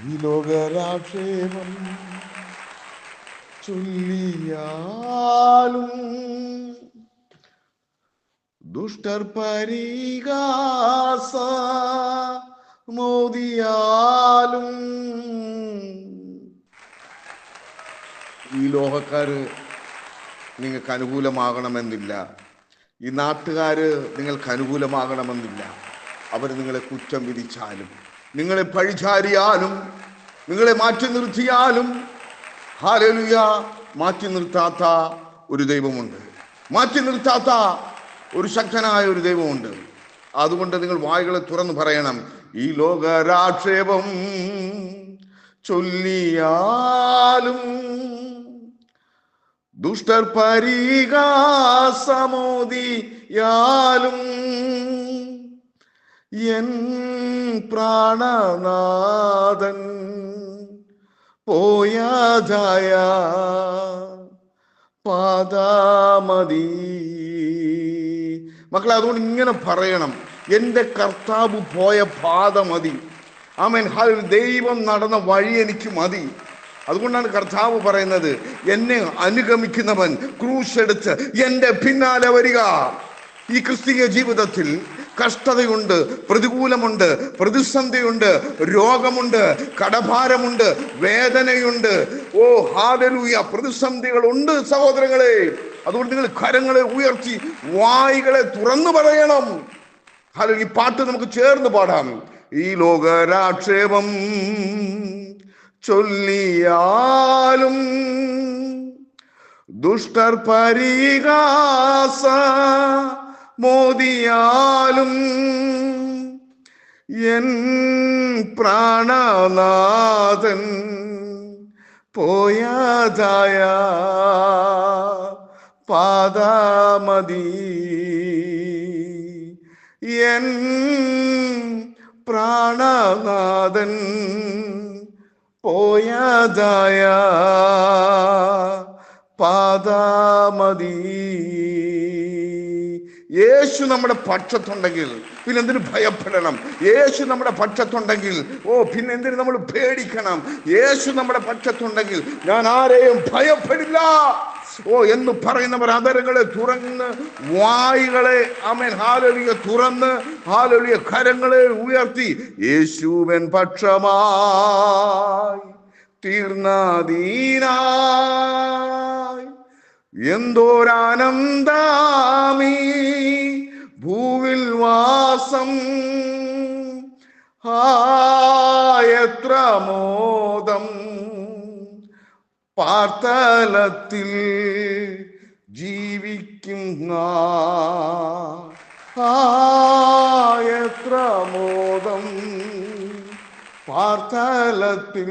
ഈ ലോകരാക്ഷേപം ചൊല്ലിയാലും ദുഷ്ടർ പരീകാസ മോദിയാലും. ഈ ലോകക്കാര് നിങ്ങൾക്ക് അനുകൂലമാകണമെന്നില്ല. ഈ നാട്ടുകാര് നിങ്ങൾക്ക് അനുകൂലമാകണമെന്നില്ല. അവർ നിങ്ങളെ കുറ്റം വിധിച്ചാലും. നിങ്ങളെ പഴിചാരിയാലും നിങ്ങളെ മാറ്റി നിർത്തിയാലും ഹാലലുയ മാറ്റി നിർത്താത്ത ഒരു ദൈവമുണ്ട്. മാറ്റി നിർത്താത്ത ഒരു ശക്തനായ ഒരു ദൈവമുണ്ട്. അതുകൊണ്ട് നിങ്ങൾ വായുകളെ തുറന്നു പറയണം. ഈ ലോകരാക്ഷേപം ചൊല്ലിയാലും ദുഷ്ടർ പരിഹാസമോദിയാലും എൻ പ്രാണനാഥൻ പോയാതായ പാദാമതി. മക്കളെ അതുകൊണ്ട് ഇങ്ങനെ പറയണം. എന്റെ കർത്താവ് പോയ പാത മതി. ആമേൻ. ഹാൽ ദൈവം നടന്ന വഴി എനിക്ക് മതി. അതുകൊണ്ടാണ് കർത്താവ് പറയുന്നത് എന്നെ അനുഗമിക്കുന്നവൻ ക്രൂശെടുത്ത് എന്റെ പിന്നാലെ വരിക. ഈ ക്രിസ്തീയ ജീവിതത്തിൽ കഷ്ടതയുണ്ട് പ്രതികൂലമുണ്ട് പ്രതിസന്ധിയുണ്ട് രോഗമുണ്ട് കടഭാരമുണ്ട് വേദനയുണ്ട്. ഓ ഹാലലൂയ പ്രതിസന്ധികളുണ്ട് സഹോദരങ്ങളെ. അതുകൊണ്ട് നിങ്ങൾ കരങ്ങളെ ഉയർത്തി വായികളെ തുറന്നു പറയണം. ഹലോ ഈ പാട്ട് നമുക്ക് ചേർന്ന് പാടാം. ഈ ലോകരാക്ഷേപം ചൊല്ലിയാലും ദുഷ്ടർ പരിഹാസ മോദിയാലും എൻ പ്രാണനാഥൻ പോയാതായ പാദമതി. എൻ പ്രാണനാഥൻ പോയാതായ പാദമതി. യേശു നമ്മുടെ പക്ഷത്തുണ്ടെങ്കിൽ പിന്നെ എന്തിനു ഭയപ്പെടണം? യേശു നമ്മുടെ പക്ഷത്തുണ്ടെങ്കിൽ ഓ പിന്നെ എന്തിനു നമ്മൾ പേടിക്കണം? യേശു നമ്മുടെ പക്ഷത്തുണ്ടെങ്കിൽ ഞാൻ ആരെയും ഭയപ്പെടില്ല. ഓ എന്ന് പറയുന്നവർ അതരങ്ങളെ തുറന്ന് വായികളെ അമേൻ ഹാലൊലിയ തുറന്ന് ഹാലൊലിയ കരങ്ങളെ ഉയർത്തി യേശുവൻ പക്ഷമായി തീർന്നതീനായി എന്തോരാനന്ദാമീ ഭൂവിൽ വാസം. ഹായത്ര മോദം. പാർത്തലത്തിൽ ജീവിക്കും ആയത്ര മോദം. പാർത്തലത്തിൽ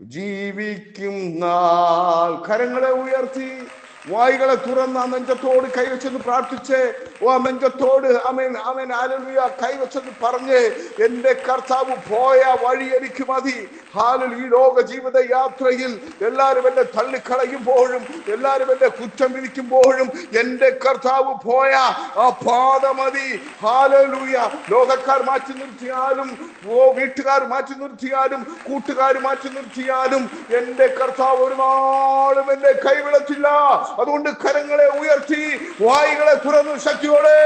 ജീവിക്കുന്ന കരങ്ങളെ ഉയർത്തി. വായികളെ തുറന്ന് ആ നെഞ്ചത്തോട് കൈവച്ചെന്ന് പ്രാർത്ഥിച്ച് ഓ ആ നെഞ്ചത്തോട് അമേൻ അമേൻ ആലുലിയ കൈവച്ചെന്ന് പറഞ്ഞ് എന്റെ കർത്താവ് പോയ വഴി എനിക്ക് മതി. ഹാലിൽ ഈ ലോക ജീവിത യാത്രയിൽ എല്ലാവരും എന്നെ തള്ളിക്കളയുമ്പോഴും എല്ലാവരും എന്നെ കുറ്റം വിധിക്കുമ്പോഴും എന്റെ കർത്താവ് പോയ ആ പാത മതി. ഹാലലൂയ ലോകക്കാർ മാറ്റി നിർത്തിയാലും ഓ വീട്ടുകാർ മാറ്റി നിർത്തിയാലും കൂട്ടുകാർ മാറ്റി നിർത്തിയാലും എന്റെ കർത്താവ് ഒരു നാളും എന്നെ കൈവിടത്തില്ല. അതുകൊണ്ട് കരങ്ങളെ ഉയർത്തി വായികളെ തുറന്നു ശക്തിയോടെ.